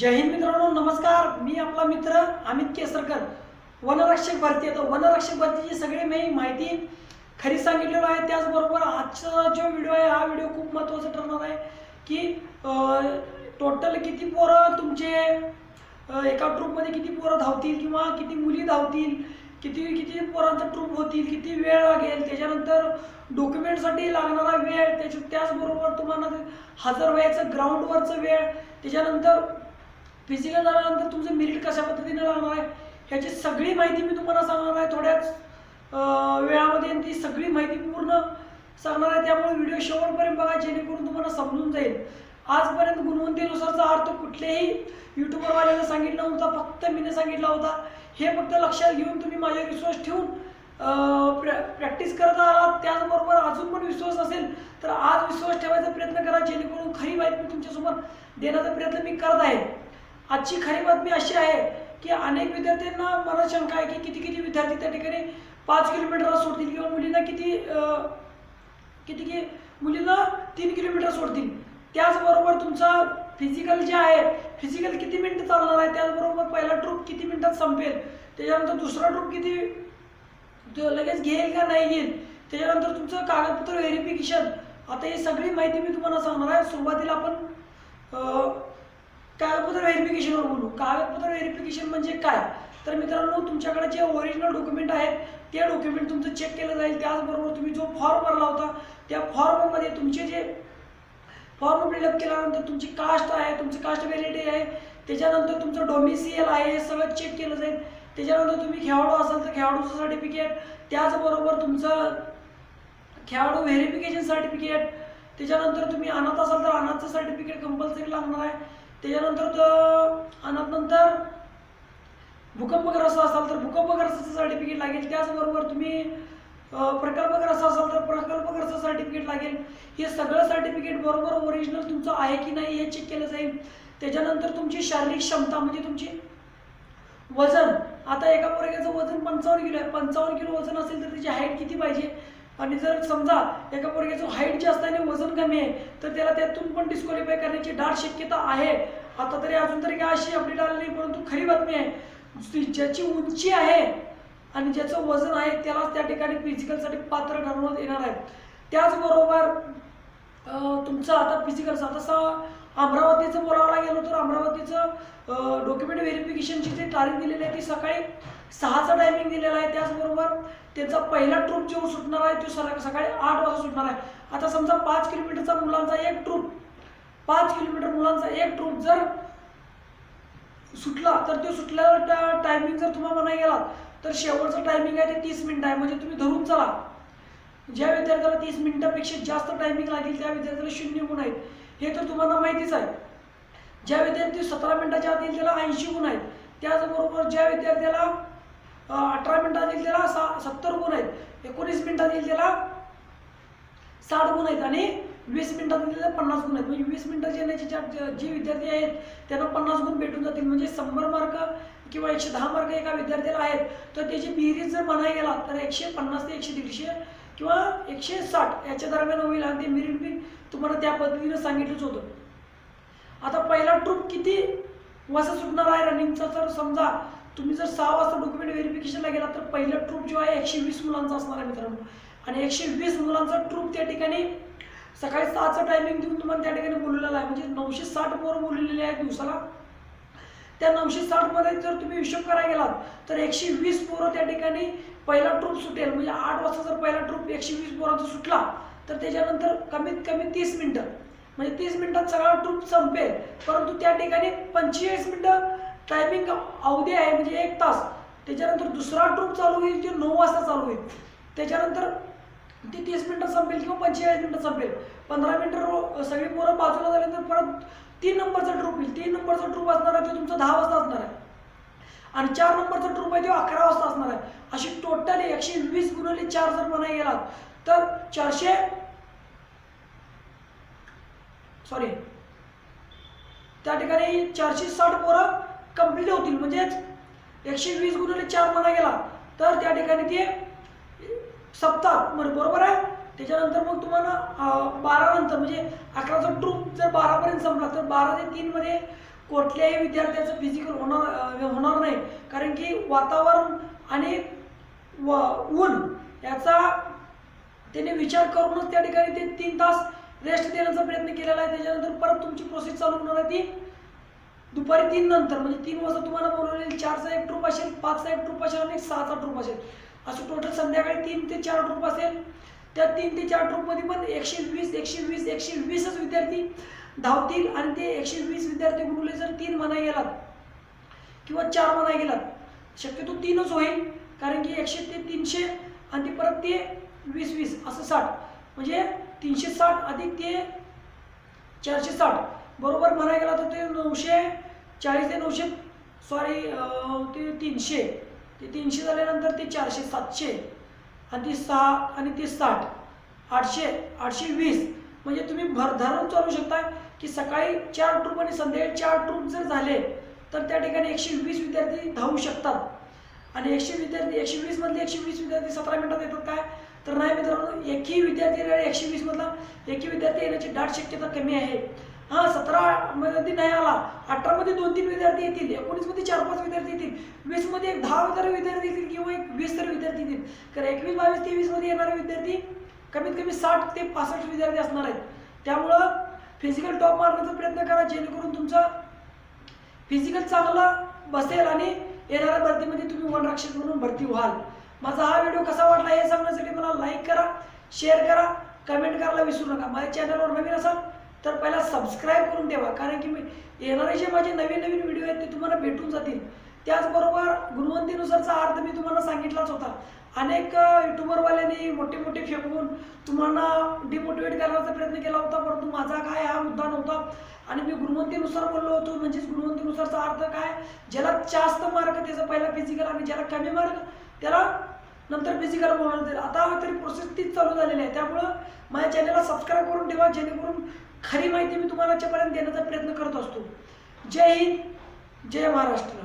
जय हिंद मित्रांनो नमस्कार. मी आपला मित्र अमित केसरकर. वनरक्षक भरती आता वनरक्षक भरतीची सगळी मी माहिती खरी सांगितलेलो आहे. त्याचबरोबर आजचा जो व्हिडिओ आहे हा व्हिडिओ खूप महत्त्वाचा ठरणार आहे की टोटल किती पोरं तुमचे एका ट्रूपमध्ये किती पोरं धावतील किंवा किती मुली धावतील किती किती पोरांचा ट्रूप होतील किती वेळ लागेल त्याच्यानंतर डॉक्युमेंटसाठी लागणारा वेळ त्याच्या त्याचबरोबर तुम्हाला हजर व्हायचं ग्राउंडवरचं वेळ त्याच्यानंतर फिजिकल झाल्यानंतर तुमचं मेरिट कशा पद्धतीने लागणार आहे ह्याची सगळी माहिती मी तुम्हाला सांगणार आहे. थोड्याच वेळामध्ये ती सगळी माहिती पूर्ण सांगणार आहे. त्यामुळे व्हिडिओ शेवटपर्यंत बघा जेणेकरून तुम्हाला समजून जाईल. आजपर्यंत गुणवंतेनुसारचा अर्थ कुठल्याही युट्यूबरवाल्यानं सांगितला नव्हता फक्त मीने सांगितला होता. हे फक्त लक्षात घेऊन तुम्ही माझ्या विश्वास ठेवून प्रॅ प्रॅक्टिस करत आहात. त्याचबरोबर अजून पण विश्वास असेल तर आज विश्वास ठेवायचा प्रयत्न करा. जेणेकरून खरी माहिती मी तुमच्यासमोर देण्याचा प्रयत्न मी करत आहे. आजची खरी बातमी अशी आहे की अनेक विद्यार्थ्यांना मला शंका आहे की किती किती विद्यार्थी त्या ठिकाणी पाच किलोमीटर सोडतील किंवा मुलींना किती किती की मुलींना तीन किलोमीटर सोडतील. त्याचबरोबर तुमचा फिजिकल जे आहे फिजिकल किती मिनिटं चालणार आहे? त्याचबरोबर पहिला ट्रूप किती मिनिटात संपेल? त्याच्यानंतर दुसरा ट्रूप किती लगेच घेईल का नाही घेईल? त्याच्यानंतर तुमचं कागदपत्र व्हेरिफिकेशन आता ही सगळी माहिती मी तुम्हाला सांगणार आहे. सुरुवातीला आपण व्हेरिफिकेशनवर बोलू. कागदपत्र व्हेरिफिकेशन म्हणजे काय? तर मित्रांनो तुमच्याकडे जे ओरिजिनल डॉक्युमेंट आहेत ते डॉक्युमेंट तुमचं चेक केलं जाईल. त्याचबरोबर तुम्ही जो फॉर्म भरला होता त्या फॉर्ममध्ये तुमचे जे फॉर्म फिलअप केल्यानंतर तुमची कास्ट आहे तुमची कास्ट व्हॅलिडिटी आहे. त्याच्यानंतर तुमचं डोमिसियल आहे हे सगळं चेक केलं जाईल. त्याच्यानंतर तुम्ही खेळाडू असाल तर खेळाडूचं सर्टिफिकेट त्याचबरोबर तुमचं खेळाडू व्हेरिफिकेशन सर्टिफिकेट त्याच्यानंतर तुम्ही अनाथ असाल तर अनाथचं सर्टिफिकेट कंपल्सरी लागणार आहे. त्याच्यानंतर तो अनाथनंतर भूकंपग्रस्त असाल तर भूकंपग्रस्ताचं सर्टिफिकेट लागेल. त्याचबरोबर तुम्ही प्रकल्पग्रस्त असाल तर प्रकल्पग्रस्त सर्टिफिकेट लागेल. हे सगळं सर्टिफिकेट बरोबर ओरिजिनल तुमचं आहे की नाही हे चेक केलं जाईल. त्याच्यानंतर तुमची शारीरिक क्षमता म्हणजे तुमची वजन. आता एका पोरग्याचं वजन पंचावन्न किलो आहे. पंचावन्न किलो वजन असेल तर त्याची हाईट किती पाहिजे? आणि जर समजा एका पोरग्याचं हाईट जास्त आहे आणि वजन कमी आहे तर त्याला त्यातून पण डिस्क्वालिफाय करण्याची दाट शक्यता आहे. आता तरी अजून तरी काय अशी अपडेट आली नाही परंतु खरी बातमी आहे ज्याची उंची आहे आणि ज्याचं वजन आहे त्यालाच त्या ठिकाणी फिजिकलसाठी पात्र ठरवण्यात येणार आहे. त्याचबरोबर तुमचं आता फिजिकलचं आता सा अमरावतीचं बोलायला गेलो तर अमरावतीचं डॉक्युमेंट व्हेरिफिकेशनची जी तारीख दिलेली आहे ती सकाळी सहाचा टायमिंग दिलेला आहे. त्याचबरोबर त्याचा पहिला ट्रूप जो सुटणार आहे तो सर सकाळी आठ वाजता सुटणार आहे. आता समजा पाच किलोमीटरचा मुलांचा एक ट्रूप पाच किलोमीटर मुलांचा एक ट्रूप जर सुटला तर तो सुटल्यावर टायमिंग जर तुम्हाला मना गेला तर शेवटचं टायमिंग आहे ते तीस मिनिटं आहे. म्हणजे तुम्ही धरून चला. ज्या विद्यार्थ्याला तीस मिनिटापेक्षा जास्त टायमिंग लागेल त्या विद्यार्थ्याला शून्य गुण आहेत. हे तर तुम्हाला माहितीच आहे. ज्या विद्यार्थी सतरा मिनिटाच्या आत येईल त्याला ऐंशी गुण आहेत. त्याचबरोबर ज्या विद्यार्थ्याला अठरा मिनिटात येईल त्याला आहेत. एकोणीस मिनिटात येईल त्याला साठ गुण आहेत आणि वीस मिनिटात येईल त्याला पन्नास गुण आहेत. म्हणजे वीस मिनिटात येण्याचे ज्या जे विद्यार्थी आहेत त्यांना पन्नास गुण भेटून जातील. म्हणजे शंभर मार्क किंवा एकशे दहा मार्क एका विद्यार्थ्याला आहेत. तर त्याची बेरीज जर म्हणायला गेला तर एकशे पन्नास ते एकशे दीडशे किंवा एकशे साठ याच्या दरम्यान होईल आणि ते मिरिट मी तुम्हाला त्या पद्धतीनं सांगितलंच होतं. आता पहिला ट्रूप किती वाजता सुटणार आहे रनिंगचा जर समजा तुम्ही जर सहा वाजता डॉक्युमेंट व्हेरिफिकेशनला गेला तर पहिला ट्रूप जो आहे एकशे वीस मुलांचा असणार आहे मित्रांनो. आणि एकशे वीस मुलांचा ट्रूप त्या ठिकाणी सकाळी सहाचं टायमिंग देऊन तुम्हाला त्या ठिकाणी बोललेला आहे. म्हणजे नऊशे साठ पोरं बोललेले आहेत दिवसाला. त्या नऊशे साठमध्ये जर तुम्ही हिशोब करायला गेलात तर एकशे वीस पोरं त्या ठिकाणी पहिला ट्रूप सुटेल. म्हणजे आठ वाजता जर पहिला ट्रूप एकशे वीस पोरांचा सुटला तर त्याच्यानंतर कमीत कमी तीस मिनटं. म्हणजे तीस मिनटात सगळा ट्रूप संपेल. परंतु त्या ठिकाणी पंचेचाळीस मिनटं टायमिंग अवधी आहे म्हणजे एक तास. त्याच्यानंतर दुसरा ट्रूप चालू होईल जो नऊ वाजता चालू होईल. त्याच्यानंतर ती तीस मिनटं संपेल किंवा पंचेचाळीस मिनटं संपेल. पंधरा मिनटं रो सगळी पोरं बाजूला झाल्यानंतर परत तीन नंबरचा ट्रूप येईल. तीन नंबरचा ट्रूप असणार आहे तो तुमचा दहा वाजता असणार आहे. आणि चार नंबरचा ट्रूप आहे तो अकरा वाजता असणार आहे. अशी टोटल एकशे वीस गुणवले चार जर म्हणाय गेलात तर चारशे सॉरी त्या ठिकाणी चारशे साठ पोरं कंप्लीट होतील. म्हणजेच एकशे वीस गुणवले चार म्हणा गेला. तर त्या ठिकाणी ते सप्ताह म्हणजे बरोबर आहे? त्याच्यानंतर मग तुम्हाला बारानंतर बारा नंतर म्हणजे अकराचा ट्रूप जर बारापर्यंत संपला तर बारा ते तीनमध्ये कुठल्याही विद्यार्थ्याचं फिजिकल होणार होणार नाही. कारण की वातावरण आणि व ऊन याचा त्याने विचार करूनच त्या ठिकाणी ते तीन तास रेस्ट देण्याचा प्रयत्न केलेला आहे. त्याच्यानंतर परत तुमची प्रोसेस चालू होणार आहे ती. दुपारी तीन नंतर म्हणजे तीन वाजता तुम्हाला बोलवलेली चारचा एक ट्रूप असेल पाचचा एक ट्रूप असेल आणि सहाचा ट्रूप असेल. असं टोटल संध्याकाळी तीन ते चार ट्रूप असेल. त्या तीन ते चार ट्रूपमध्ये पण एकशे वीस एकशे वीस एकशे वीसच विद्यार्थी धावतील आणि ते एकशे वीस विद्यार्थी गुरुले जर तीन म्हणा गेलात किंवा चार म्हणा गेलात शक्यतो तीनच होईल. कारण की एकशे ते तीनशे आणि ते परत ते वीस वीस असं साठ. म्हणजे तीनशे साठ अधिक ते चारशे साठ. बरोबर म्हणाय गेला तर ते नऊशे चाळीस ते नऊशे सॉरी ते तीनशे. ते तीनशे झाल्यानंतर ते चारशे सातशे आणि ती सहा आणि ती साठ. आठशे आठशे वीस. म्हणजे तुम्ही भर चालू शकता की सकाळी चार ट्रूप आणि संध्याकाळी चार ट्रूप जर झाले तर त्या ठिकाणी एकशे वीस विद्यार्थी धावू शकतात. आणि एकशे विद्यार्थी एकशे वीसमधले एकशे वीस विद्यार्थी सतरा मिनिटात येतात काय? तर नाही मित्रांनो एकही विद्यार्थी एकशे वीसमधला एकही विद्यार्थी येण्याची दाट शक्यता कमी आहे. हा सतरा मध्ये नाही आला. अठरा मध्ये दोन तीन विद्यार्थी येतील एकोणीसमध्ये चार पाच विद्यार्थी येतील वीसमध्ये एक दहा तरी विद्यार्थी येतील किंवा एक वीस तरी विद्यार्थी येतील. कारण एकवीस बावीस तेवीसमध्ये येणारे विद्यार्थी कमीत कमी साठ ते पासष्ट विद्यार्थी असणार आहेत. त्यामुळं फिजिकल टॉप मारण्याचा प्रयत्न करा जेणेकरून तुमचा फिजिकल चांगला बसेल आणि येणाऱ्या भरतीमध्ये तुम्ही वनरक्षक म्हणून भरती व्हाल. माझा हा व्हिडिओ कसा वाटला हे सांगण्यासाठी मला लाईक करा शेअर करा कमेंट करायला विसरू नका. माझ्या चॅनलवर नवीन असाल तर पहिला सबस्क्राईब करून ठेवा कारण की मी येणारे जे माझे नवीन नवीन व्हिडिओ आहेत ते तुम्हाला भेटून जातील. त्याचबरोबर गुणवंतीनुसारचा अर्थ मी तुम्हाला सांगितलाच होता. अनेक युट्यूबरवाल्यांनी मोठे मोठे फेकून तुम्हाला डिमोटिवेट करण्याचा प्रयत्न केला होता परंतु माझा काय हा मुद्दा नव्हता. आणि मी गुणवंतीनुसार बोललो होतो म्हणजेच गुणवंतीनुसारचा अर्थ काय? ज्याला जास्त मार्क त्याचा पहिला फिजिकल आणि ज्याला कमी मार्क त्याला नंतर फिजिकल बोलणार जाईल आता तरी प्रोसेस तीच चालू झालेली आहे. त्यामुळं माझ्या चॅनलला सबस्क्राईब करून ठेवा जेणेकरून खरी माहिती मी तुम्हाला याच्यापर्यंत देण्याचा प्रयत्न करत असतो. जय हिंद जय महाराष्ट्र.